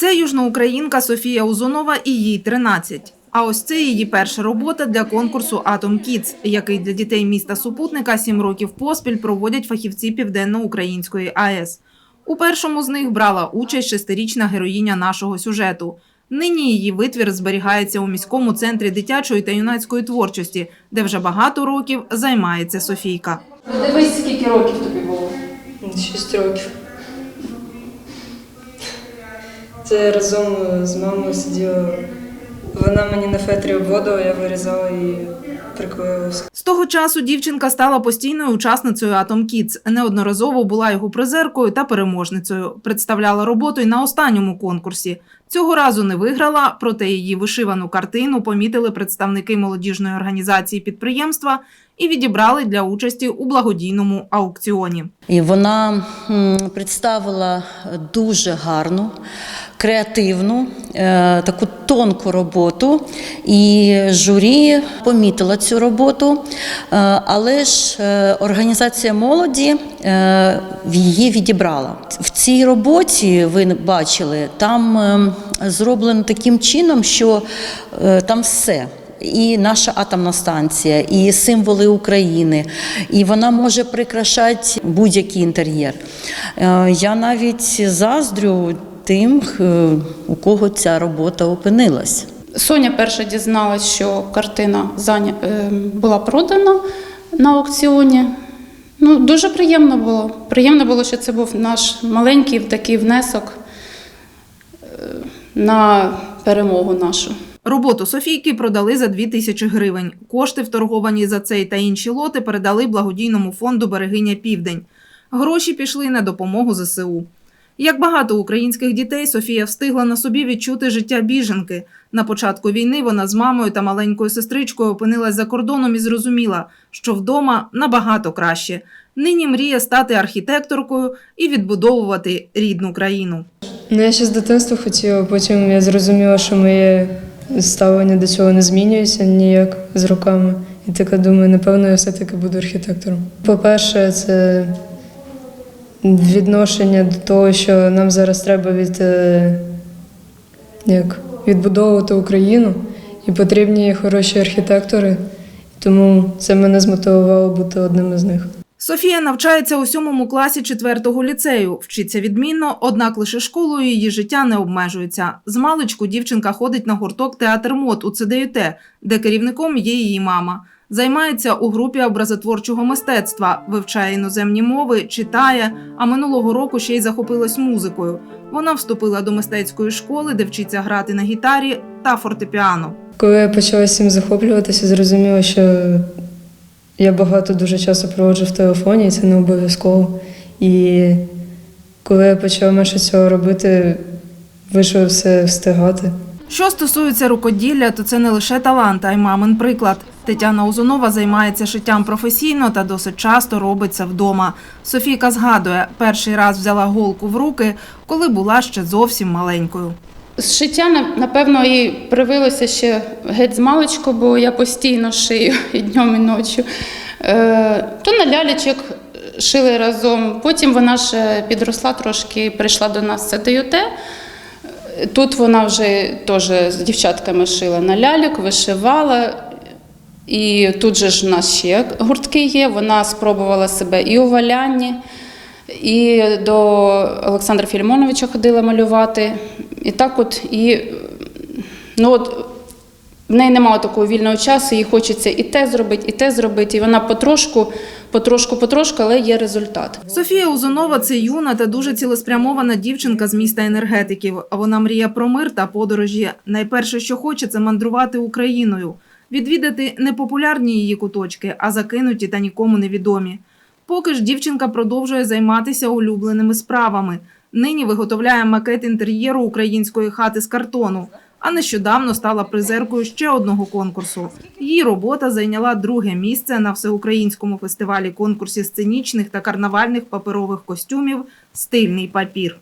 Це южноукраїнка Софія Узунова і їй 13. А ось це її перша робота для конкурсу Атом Кіц, який для дітей міста супутника сім років поспіль проводять фахівці Південно-Української АЕС. У першому з них брала участь шестирічна героїня нашого сюжету. Нині її витвір зберігається у міському центрі дитячої та юнацької творчості, де вже багато років займається Софійка. Дивись, скільки років тобі було. Шість років. Це разом з мамою сиділа. Вона мені на фетрі обводила, я вирізала і приклеїла. З того часу дівчинка стала постійною учасницею Atom Kids. Неодноразово була його призеркою та переможницею. Представляла роботу й на останньому конкурсі. Цього разу не виграла, проте її вишивану картину помітили представники молодіжної організації підприємства і відібрали для участі у благодійному аукціоні. І вона представила дуже гарну, креативну, е, таку тонку роботу. І журі помітила цю роботу, е, але ж е, організація молоді її відібрала. В цій роботі ви бачили, там зроблено таким чином, що там все і наша атомна станція, і символи України, і вона може прикрашати будь-який інтер'єр. Я навіть заздрю тим, е, у кого ця робота опинилась. Соня перша дізналась, що картина заня... е, була продана на аукціоні. Ну, дуже приємно було. Приємно було, що це був наш маленький такий внесок е, на перемогу нашу. Роботу Софійки продали за 2 тисячі гривень. Кошти, вторговані за цей та інші лоти, передали благодійному фонду Берегиня Південь. Гроші пішли на допомогу ЗСУ. Як багато українських дітей, Софія встигла на собі відчути життя біженки. На початку війни вона з мамою та маленькою сестричкою опинилась за кордоном і зрозуміла, що вдома набагато краще. Нині мріє стати архітекторкою і відбудовувати рідну країну. Ну, я ще з дитинства хотіла, потім я зрозуміла, що моє ставлення до цього не змінюється ніяк з роками. І така думаю, напевно, я все-таки буду архітектором. По-перше, це відношення до того, що нам зараз треба від, е, як, відбудовувати Україну, і потрібні хороші архітектори. Тому це мене змотивувало бути одним із них. Софія навчається у сьомому класі четвертого ліцею. Вчиться відмінно, однак лише школою її життя не обмежується. З маличку дівчинка ходить на гурток театр мод у ЦДЮТ, де керівником є її мама. Займається у групі образотворчого мистецтва, вивчає іноземні мови, читає, а минулого року ще й захопилась музикою. Вона вступила до мистецької школи, де вчиться грати на гітарі та фортепіано. Коли я почала цим захоплюватися, зрозуміла, що я багато дуже часу проводжу в телефоні, і це не обов'язково. І коли я почала менше цього робити, вийшло все встигати. Що стосується рукоділля, то це не лише талант, а й мамин приклад. Тетяна Узунова займається шиттям професійно та досить часто робить це вдома. Софійка згадує, перший раз взяла голку в руки, коли була ще зовсім маленькою. Зшиття, на- напевно, і привилося ще геть з маличку, бо я постійно шию і днем, і ночі. Е, то на лялечок шили разом. Потім вона ж підросла трошки, прийшла до нас це ДЮТ. Тут вона вже теж з дівчатками шила на ляльок, вишивала. І тут же ж у нас ще гуртки є. Вона спробувала себе і у валянні, і до Олександра Філімоновича ходила малювати. І так от, і ну от в неї немає такого вільного часу, їй хочеться і те зробити, і те зробити. І вона потрошку, потрошку, потрошку, але є результат. Софія Узунова це юна та дуже цілеспрямована дівчинка з міста енергетиків. Вона мріє про мир та подорожі. Найперше, що хоче, це мандрувати Україною, відвідати не популярні її куточки, а закинуті та нікому невідомі. Поки ж дівчинка продовжує займатися улюбленими справами. Нині виготовляє макет інтер'єру української хати з картону. А нещодавно стала призеркою ще одного конкурсу. Її робота зайняла друге місце на всеукраїнському фестивалі конкурсі сценічних та карнавальних паперових костюмів Стильний папір.